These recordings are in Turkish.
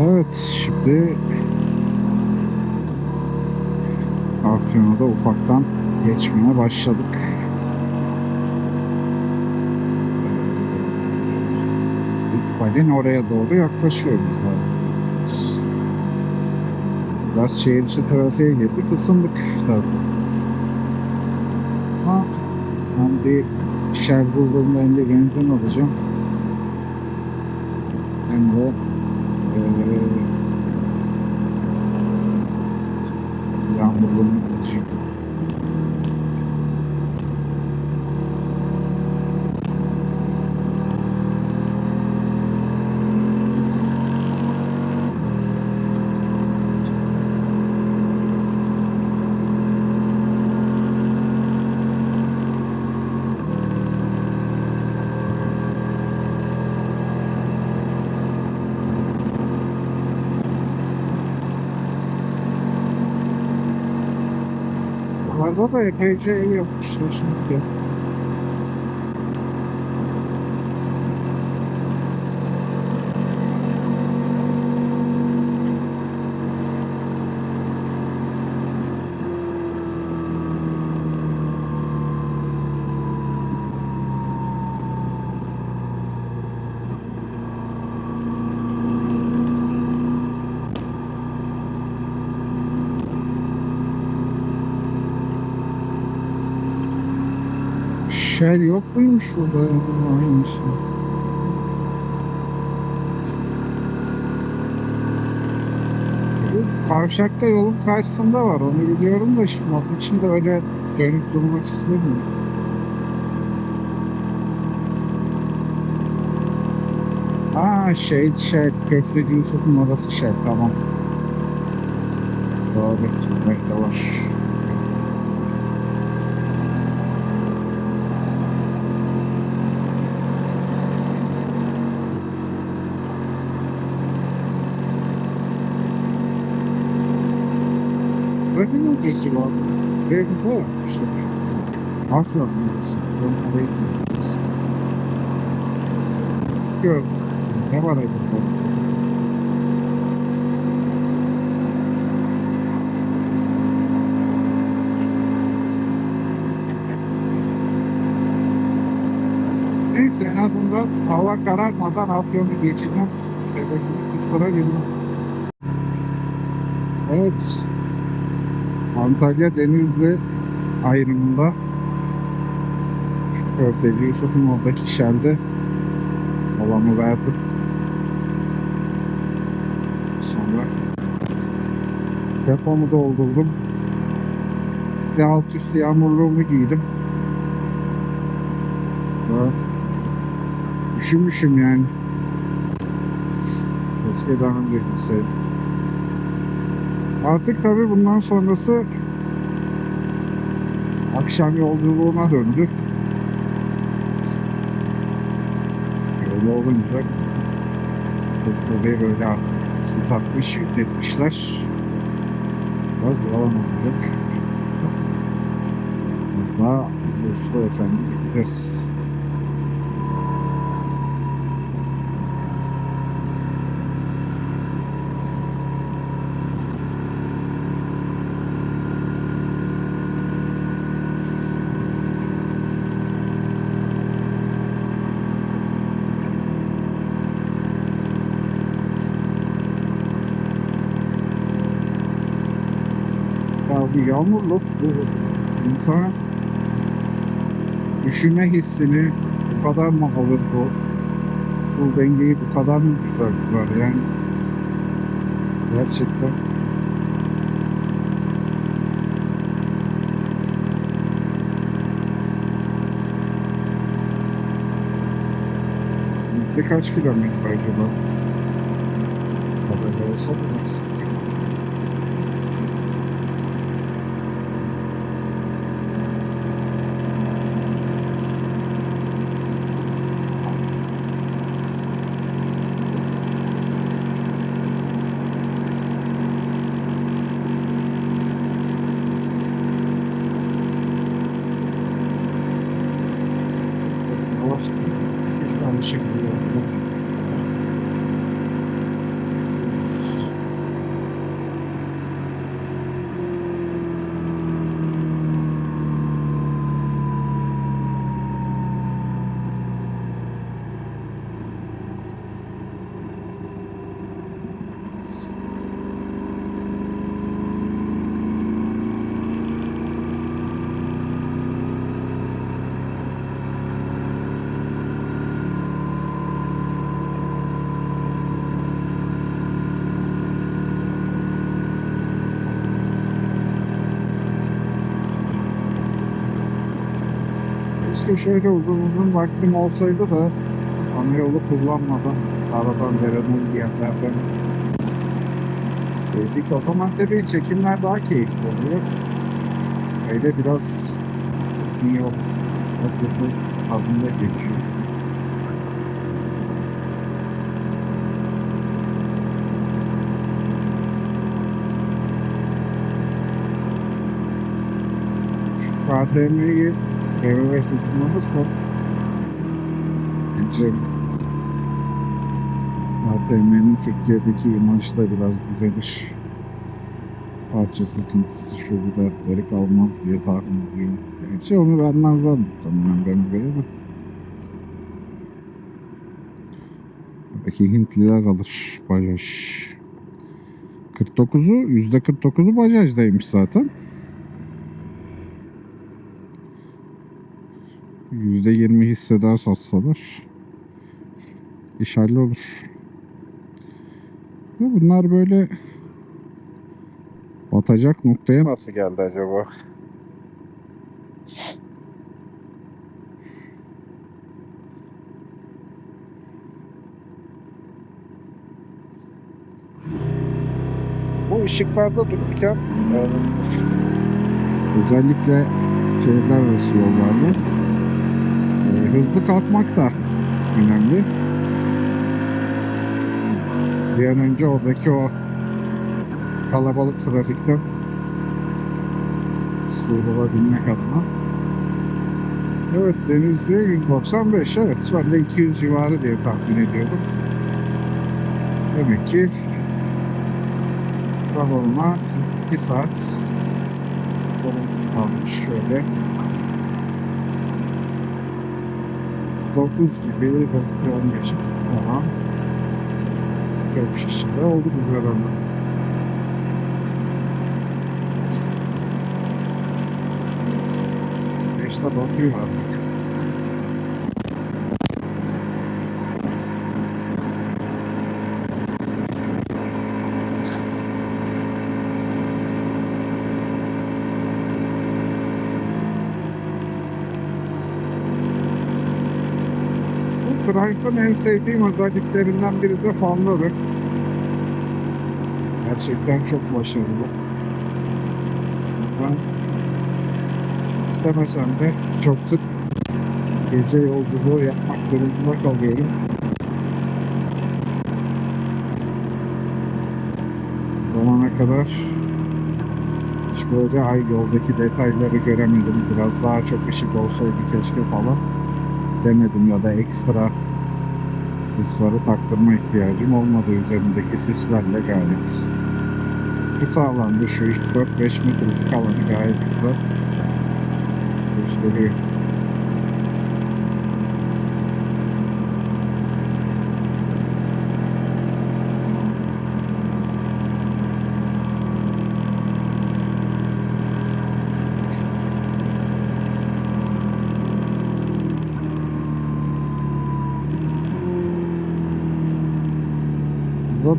Evet şimdi Afyon'a ufaktan geçmeye başladık. İkbal'in oraya doğru yaklaşıyoruz. Biraz şehir içi trafiğe girdik, ısındık tabii. Ama ben bir Shell bulduğumda hem de benzin alacağım. Hem de eee yağmurluğumu alacağım. Yukarıda da ev yapmışlar şimdi. Shell yok muymuş burada? Aynısı. Şu kavşakta yolun karşısında var. Onu biliyorum da şimdi onun için de öyle dönüp durmak istemiyorum. Aa şey şey Köfteci Yusuf'un orası şey tamam. Doğru. Böyle var. Ötesi var. Very güzel yapmışlar. Afyon müzesi. Ben orayı seviyoruz. Gör. Ne var elimde? Neyse en azından hava kararmadan Afyon'u geçeceğim. Hedefimi tutturabildim. Evet. Antalya Denizli ayrımında Köfteci Yusuf'un oradaki şerde molamı verdim. Sonra depomu doldurdum. De alt üstü yağmurluğumu giydim. Ve üşümüşüm yani. Keşke daha önce gitseydim. Artık tabii bundan sonrası akşam yolculuğuna döndü. Öyle olunca Teknobeyi böyle uzatmış, yükseltmişler. Biraz yalan olacak. Daha Uslu Efendi gideceğiz. Bu yağmurluk bu insana üşüme hissini bu kadar mı alır bu? Isıl dengeyi bu kadar mı güzel kurar yani? Gerçekten. Yüzde kaç kilometre acaba? Haberler olsa da maksimum. Keşke şöyle uzun uzun vaktim olsaydı da ana yolu kullanmadan aradan derenin bir yerlerden sevdik. O zaman tabii çekimler daha keyifli oluyor. Öyle biraz uzun yol yolu tadında geçiyor. KTM'yi Satın alırsam bence KTM'nin Türkiye'deki imajı da biraz düzelir. Parça sıkıntısı şu bu dertleri kalmaz diye tahmin ediyorum. Gerçi onu vermezler muhtemelen ben göre de. Belki Hintliler alır Bajaj. 49'u %49'u Bajaj'daymış zaten. %20 hisseder satsalar iş hallolur. Ya bunlar böyle batacak noktaya nasıl geldi acaba? Bu ışıklarda dururken e, özellikle şehirler arası yollarda hızlı kalkmak da önemli. Bir an önce oradaki o kalabalık trafikten sıyrılabilmek adına. Evet Denizli'ye 195 evet ben de 200 civarı diye tahmin ediyordum. Demek ki Balonuna 2 saat yolumuz kalmış şöyle. 9 gibi 9 15 falan. Köprü şişinde oldu güzel ama. Beşte batıyor artık. Triumph'ın en sevdiğim özelliklerinden biri de fanları. Gerçekten çok başarılı. Ben istemesem de çok sık gece yolculuğu yapmak durumunda kalıyorum. Zamana kadar hiç böyle ay yoldaki detayları göremedim. Biraz daha çok ışık olsaydı keşke falan demedim ya da ekstra sis farı taktırma ihtiyacım olmadı üzerindeki sislerle gayet bir sağlandı şu 4-5 metrelik alanı gayet güzel gösteriyor.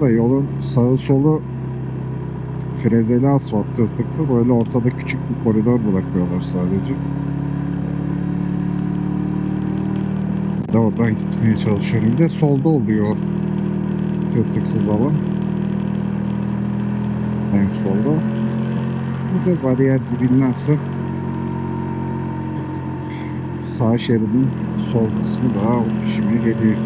Da yolun sağı solu frezeli asfalt tırtıklı. Böyle ortada küçük bir koridor bırakıyorlar sadece. De oradan gitmeye çalışıyorum. Bir de solda oluyor tırtıksız alan. En solda. Bir de bariyer dibindense sağ şeridin sol kısmı daha işime geliyor.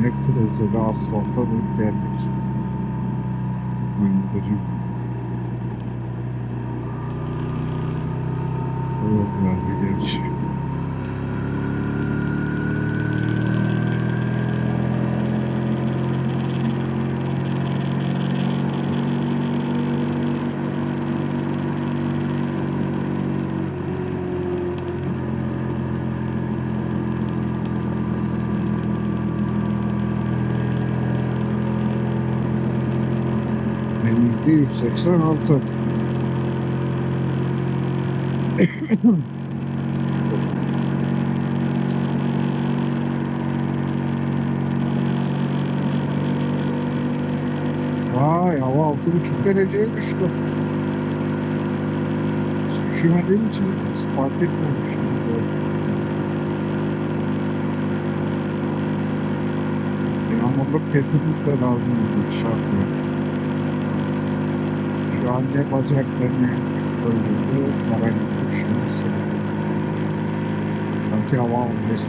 Yine frezeli asfalta denk geldik. Öndürüm. Yol verdi gerçi. 186. Vay hava altı buçuk dereceye düştü. Üşümediğim için fark etmemişim. Yağmurluk kesinlikle lazım şart var. Şu an ne bacaklarını söylüyordu, moralini düşünmesi. Sanki hava 15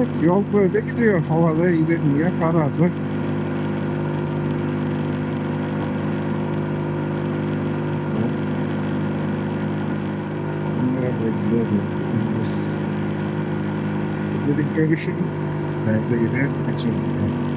Evet yol böyle gidiyor. Havada ilerliyor kararlı. Dedik görüşürüz. Nerede yine geçelim.